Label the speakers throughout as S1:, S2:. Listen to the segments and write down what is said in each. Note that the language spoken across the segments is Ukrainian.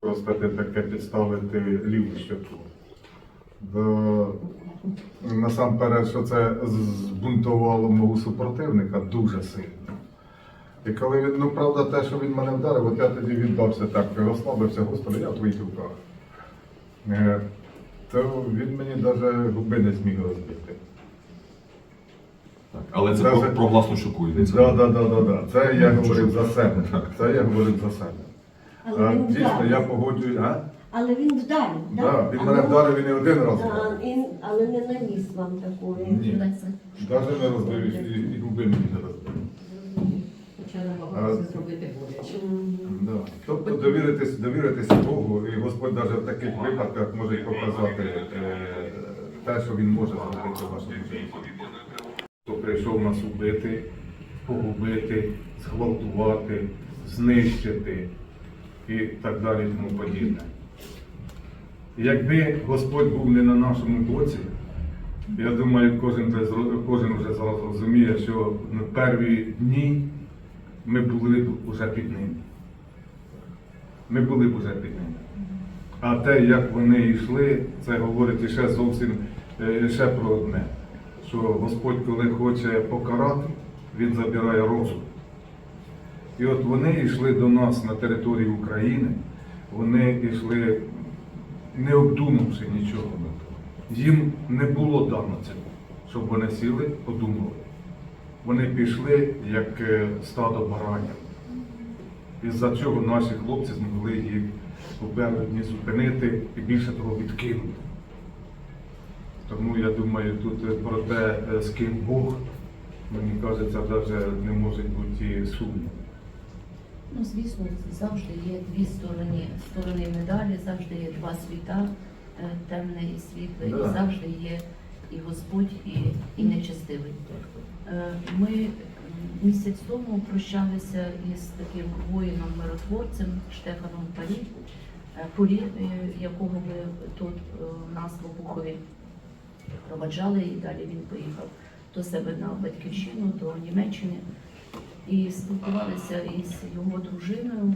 S1: Просто таке підставити ліву щоку. Бо насамперед, що це збунтувало мого супротивника дуже сильно. І коли він, ну правда, те, що він мене вдарив, от я тоді віддався так, розслабився, господи, я в твоїх руках. Е, То він мені навіть губи не зміг розбити.
S2: Так, але це
S1: Це
S2: про,
S1: вже-
S2: про власну йдеться.
S1: Так, так, так, так. Це я говорив за себе. Це я говорив за себе.
S3: Але він
S1: Дійсно,
S3: вдарив.
S1: я погоджуюсь. А?
S3: Але він вдарив,
S1: Да,
S3: так?
S1: він мене вдарив і не один раз.
S3: Да, він- але не наніс вам такої.
S1: Ні. Навіть не розбив і, і губи мені не розбив.
S4: Хоча намагалися зробити боляче.
S1: Да. Тобто довіритись, довіритися Богу, і Господь навіть в таких випадках може й показати е, те, що Він може зробити в вашому житті. Хто прийшов нас убити, погубити, зґвалтувати, знищити і так далі і тому подібне. Якби Господь був не на нашому боці, я думаю, кожен, кожен вже зараз розуміє, що на перві дні ми були б уже під ним. Ми були б уже під ним. А те, як вони йшли, це говорить іще зовсім е, ще про одне, що Господь, коли хоче покарати, Він забирає розум. І от вони йшли до нас на території України, вони йшли не обдумавши нічого. Їм не було дано цього, щоб вони сіли, подумали. Вони пішли як е, стадо баранів. Із-за чого наші хлопці змогли їх у перші дні зупинити і більше того відкинути. Тому я думаю, тут е, про те, е, з ким Бог, мені кажеться, навіть не може бути і сумніву.
S5: Ну, звісно, завжди є дві сторони, сторони медалі, завжди є два світа, е, темне і світле,
S1: Да.
S5: і завжди є і Господь, і, і нечестивий. Е, Ми місяць тому прощалися із таким воїном-миротворцем Штефаном Парі, е, Порі, якого ви тут в нас в Обухові проваджали, і далі він поїхав до себе на батьківщину, до Німеччини і спілкувалися із його дружиною.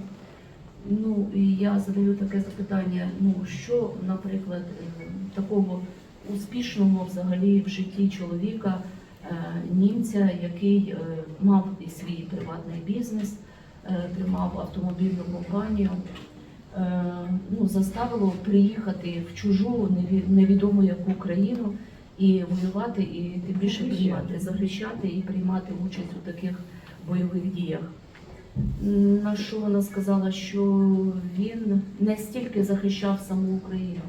S5: Ну і я задаю таке запитання: ну що, наприклад, е, такого успішного взагалі в житті чоловіка, е, німця, який е, мав і свій приватний бізнес, тримав автомобільну компанію. Ну, заставило приїхати в чужу неві- невідому яку країну і воювати, і тим більше приймати, захищати і приймати участь у таких бойових діях. На що вона сказала, що він не стільки захищав саму Україну,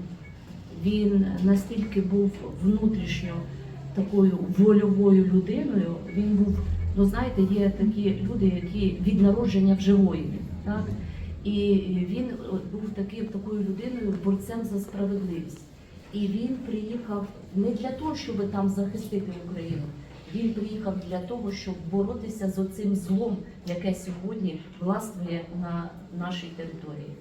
S5: він настільки був внутрішньо такою вольовою людиною. Він був, ну знаєте, є такі люди, які від народження вже воїни. Так? І він був таким, такою людиною, борцем за справедливість. І він приїхав не для того, щоб там захистити Україну. Він приїхав для того, щоб боротися з оцим злом, яке сьогодні властвує на нашій території.